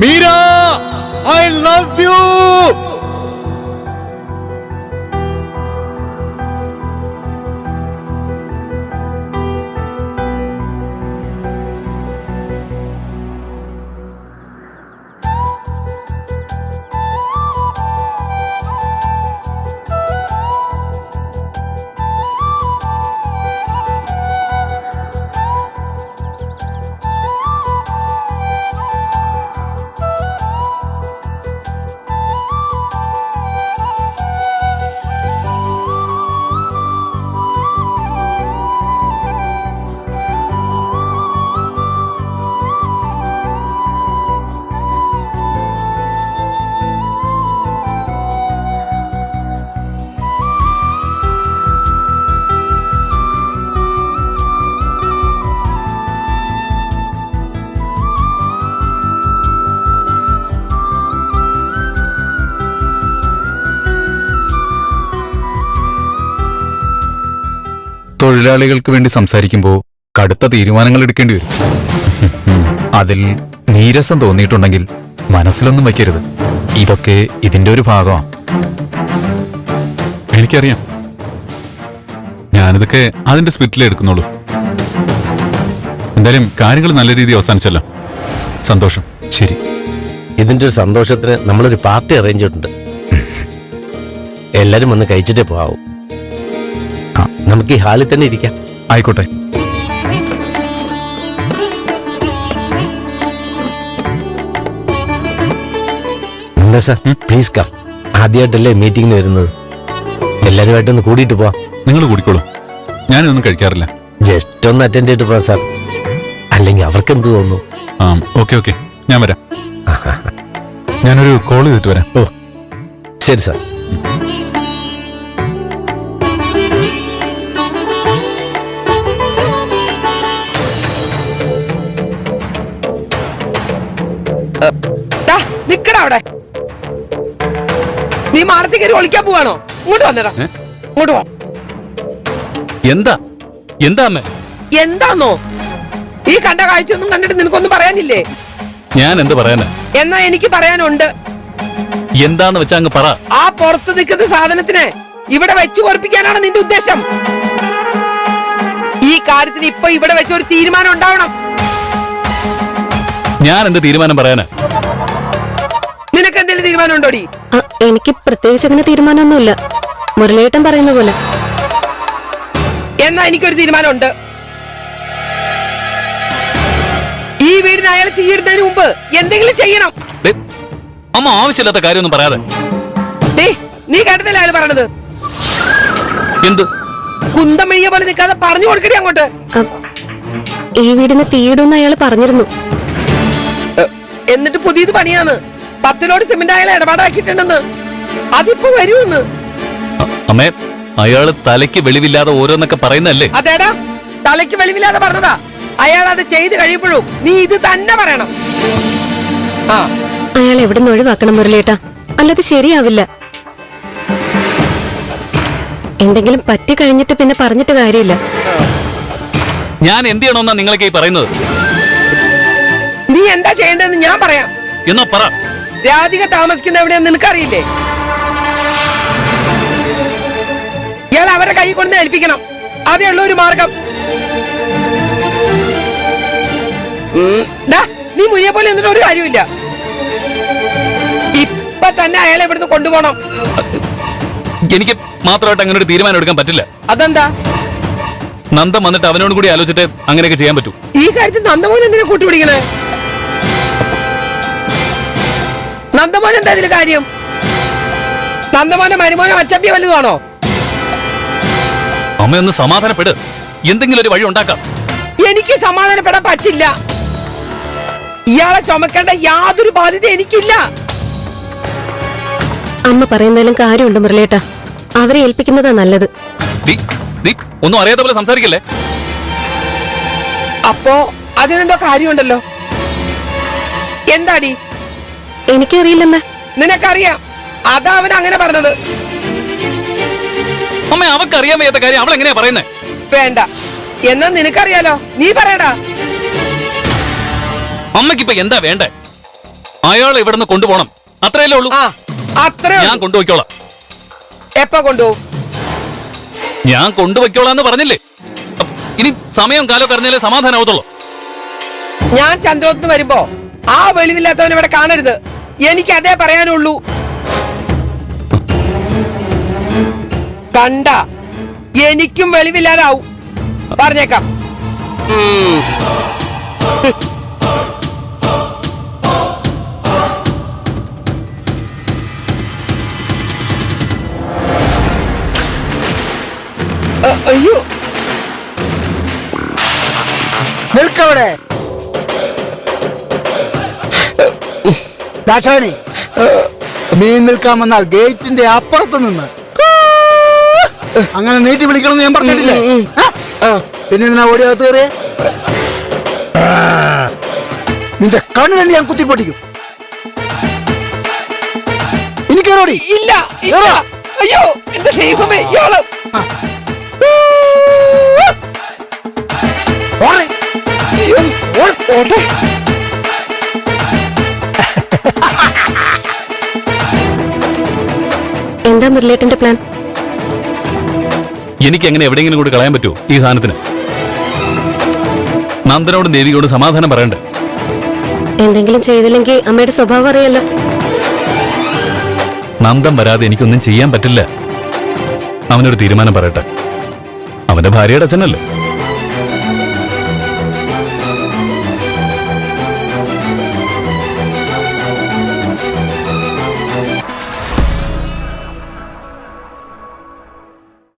Meera I love you തൊഴിലാളികൾക്ക് വേണ്ടി സംസാരിക്കുമ്പോൾ കടുത്ത തീരുമാനങ്ങൾ എടുക്കേണ്ടി വരും. അതിൽ നീരസം തോന്നിയിട്ടുണ്ടെങ്കിൽ മനസ്സിലൊന്നും വയ്ക്കരുത്. ഇതൊക്കെ ഇതിന്റെ ഒരു ഭാഗമാണ് എനിക്കറിയാം. ഞാനിതൊക്കെ അതിന്റെ സ്പിറ്റിലേ എടുക്കുന്നുള്ളൂ. എന്തായാലും കാര്യങ്ങൾ നല്ല രീതിയിൽ അവസാനിച്ചല്ലോ. സന്തോഷം. ശരി. ഇതിന്റെ ഒരു സന്തോഷത്തിന് നമ്മളൊരു പാർട്ടി അറേഞ്ച് ചെയ്തിട്ടുണ്ട്. എല്ലാരും ഒന്ന് കഴിച്ചിട്ടേ പോവാവും. നമുക്ക് ഈ ഹാളിൽ തന്നെ ഇരിക്കാം. ആയിക്കോട്ടെ. എന്താ സാർ? പ്ലീസ് കം ആദ്യമായിട്ടല്ലേ മീറ്റിംഗിന് വരുന്നത്. എല്ലാവരുമായിട്ടൊന്ന് കൂടിയിട്ട് പോവാം. നിങ്ങൾ കൂടിക്കോളൂ. ഞാനൊന്നും കഴിക്കാറില്ല. ജസ്റ്റ് ഒന്ന് അറ്റൻഡ് ചെയ്തിട്ട് പോവാം സാർ. അല്ലെങ്കിൽ അവർക്ക് എന്ത് തോന്നുന്നു ആ ഓക്കെ ഓക്കെ. ഞാൻ വരാം. ഞാനൊരു കോൾ ചെയ്തിട്ട് വരാം. ഓ. ശരി സാർ. നിക്കടാ അവിടെ. നീ മാറത്തി കയറി ഒളിക്കാൻ പോവാണോ? ഇങ്ങോട്ട് വന്നടാ ഇങ്ങോട്ട് വാ. എന്താ? എന്താ അമ്മേ എന്താന്നോ? ഈ കണ്ട കാഴ്ചയൊന്നും കണ്ടിട്ട് നിനക്കൊന്നും പറയാനില്ലേ? ഞാൻ എന്ത് പറയാനാ? എന്നാ എനിക്ക് പറയാനുണ്ട്. എന്താന്ന് വെച്ചാ അങ്ങ് പറ. ആ പുറത്ത് നിൽക്കുന്ന സാധനത്തിനെ ഇവിടെ വെച്ച് പൊറപ്പിക്കാനാണ് നിന്റെ ഉദ്ദേശം. ഈ കാര്യത്തിന് ഇപ്പൊ ഇവിടെ വെച്ച് ഒരു തീരുമാനം ഉണ്ടാവണം. ഞാൻ എന്റെ തീരുമാനം പറയാനാ? നിനക്ക് എന്തെങ്കിലും തീരുമാനം ഉണ്ടോടി ആ, എനിക്ക് പ്രത്യേകിച്ച് അങ്ങനെ തീരുമാനമൊന്നുമില്ല. മുരളിയേട്ടൻ പറയുന്ന പോലെ. എന്നാ എനിക്കൊരു തീരുമാനമുണ്ട്. ഈ വീടിന് അയാൾ തീരുന്നതിന് മുമ്പ് എന്തെങ്കിലും ചെയ്യണം. ദേ, അമ്മ ആവശ്യമില്ലാത്ത കാര്യമൊന്നും പറയാതെ. ദേ, നീ കേട്ടതല്ലേ അയാൾ പറഞ്ഞത് എന്ത്? കുന്തമെയ്യ പോലെ നിൽക്കാതെ പറഞ്ഞു കൊടുക്കടി അങ്ങോട്ട്. ആ, ഈ വീടിന് തീയിടുമെന്ന് അയാൾ പറഞ്ഞിരുന്നു. എന്നിട്ട് പുതിയത് പണിയാന്ന് പത്തിലോട് സിമന്റ് അയാളെ ഇടപാടാക്കിയിട്ടുണ്ടെന്ന്. അതിപ്പോ വരുമെന്ന്. അമ്മേ അയാൾ തലയ്ക്ക് വെളിവില്ലാതെ ഓരോന്നൊക്കെ പറയുന്നല്ലേ അതേടാ തലയ്ക്ക് വെളിവില്ലാതെ പറഞ്ഞതാ. അയാൾ അത് ചെയ്ത് കഴിയുമ്പോഴും നീ ഇത് തന്നെ പറയണം. ആ. അയാൾ എവിടെ നിന്ന് ഒഴിവാക്കണം മുരളിയേട്ടാ? അല്ലാതെ ശരിയാവില്ല. എന്തെങ്കിലും പറ്റി കഴിഞ്ഞിട്ട് പിന്നെ പറഞ്ഞിട്ട് കാര്യമില്ല. ഞാൻ എന്ത് ചെയ്യണമെന്നാ നിങ്ങളൊക്കെ ഈ പറയുന്നത്? നീ എന്താ ചെയ്യേണ്ടതെന്ന് ഞാൻ പറയാം. എന്നാ പറ. രാധിക താമസിക്കുന്ന എവിടെയാന്ന് നിനക്കറിയില്ലേ? ഇയാൾ അവരെ കൈ കൊണ്ട് ഏൽപ്പിക്കണം. അതേ ഉള്ള ഒരു മാർഗം. നീ മുയ്യെ പോലെ എന്നിട്ട് ഒരു കാര്യമില്ല ഇപ്പൊ തന്നെ അയാളെ ഇവിടുന്ന് കൊണ്ടുപോകണം. എനിക്ക് മാത്രമായിട്ട് അങ്ങനെ ഒരു തീരുമാനം എടുക്കാൻ പറ്റില്ല. അതെന്താ? നന്ദം വന്നിട്ട് അവനോട് കൂടി ആലോചിച്ചിട്ട് അങ്ങനെയൊക്കെ ചെയ്യാൻ പറ്റൂ. ഈ കാര്യത്തിൽ നന്ദമോൻ എന്തിനാ കൂട്ടുപിടിക്കണേ? നന്ദമോൻ എന്താ ഇതിൽ കാര്യം? നന്ദമോനെ മരുമോനെ അച്ചപ്പിയ വലുതാണോ? അമ്മ ഒന്ന് സമാധാനപ്പെട്. എന്തെങ്കിലും ഒരു വഴി ഉണ്ടാക്കാം. എനിക്ക് സമാധാനപ്പെടാൻ പറ്റില്ല. ഇയാളെ ചുമക്കേണ്ട യാതൊരു ബാധ്യത എനിക്കില്ല. അമ്മ പറയുന്നതിലും കാര്യമുണ്ട് മുരളിയേട്ടാ. അവരെ ഏൽപ്പിക്കുന്നതാ നല്ലത്. ഒന്നും അറിയാത്ത പോലെ സംസാരിക്കല്ലേ? അപ്പോ അതിനെന്തോ കാര്യമുണ്ടല്ലോ. എന്താടി? എനിക്കറിയില്ലമ്മേ നിനക്കറിയാം. അതാ അവൻ അങ്ങനെ പറഞ്ഞത്. അമ്മ അവക്കറിയാൻ വയ്യാത്ത കാര്യം അവൾ എങ്ങനെയാ പറയുന്നത് വേണ്ട. എന്നാ നിനക്കറിയാലോ? നീ പറയടാ. അമ്മയ്ക്കിപ്പൊ എന്താ വേണ്ടേ? അയാളെ ഇവിടുന്ന് കൊണ്ടുപോകണം. അത്രയല്ലേ ഉള്ളൂ? ആ അത്രേ ഞാൻ. കൊണ്ടുപോയിക്കോളാം. എപ്പ കൊണ്ടുപോകും? ഞാൻ കൊണ്ടുപോയിക്കോളാന്ന് പറഞ്ഞില്ലേ? ഇനി സമയം കാലം അറിഞ്ഞാലേ സമാധാനാവത്തുള്ളൂ. ഞാൻ ചന്ദ്രോത്ത് വരുമ്പോ ആ വെളിവില്ലാത്തവൻ ഇവിടെ കാണരുത്. എനിക്ക് അതേ പറയാനുള്ളൂ. കണ്ട എനിക്കും വെളിവില്ലാതാവും. പറഞ്ഞേക്കാം. അയ്യോ. നിൽക്കവിടെ. ദാക്ഷായണി മീൻ നിൽക്കാൻ വന്നാൽ ഗേറ്റിന്റെ അപ്പുറത്ത് നിന്ന് അങ്ങനെ നീട്ടി വിളിക്കണമെന്ന് ഞാൻ പറഞ്ഞിട്ടില്ലേ? പിന്നെ ഇതിനാ ഓടിയകത്ത് കയറിയ? നിന്റെ കണ്ണു തന്നെ ഞാൻ കുത്തിപ്പൊട്ടിക്കും. ഇനി കയറോടി. ഇല്ല അയ്യോ എന്റെ ദൈവമേ ഇയാൾ. ഓടി. അയ്യോ. എന്താ മുരളേട്ടന്റെ പ്ലാൻ എനിക്ക് എങ്ങനെ എവിടെയെങ്കിലും കൂടി കളയാൻ പറ്റുമോ ഈ സാധനത്തിന്? നന്ദനോടും ദേവിയോടും സമാധാനം പറയണ്ടേ? എന്തെങ്കിലും ചെയ്തില്ലെങ്കിൽ അമ്മയുടെ സ്വഭാവം അറിയാലോ നന്ദം വരാതെ എനിക്കൊന്നും ചെയ്യാൻ പറ്റില്ല. അവനൊരു തീരുമാനം പറയട്ടെ. അവന്റെ ഭാര്യയുടെ അച്ഛനല്ലേ?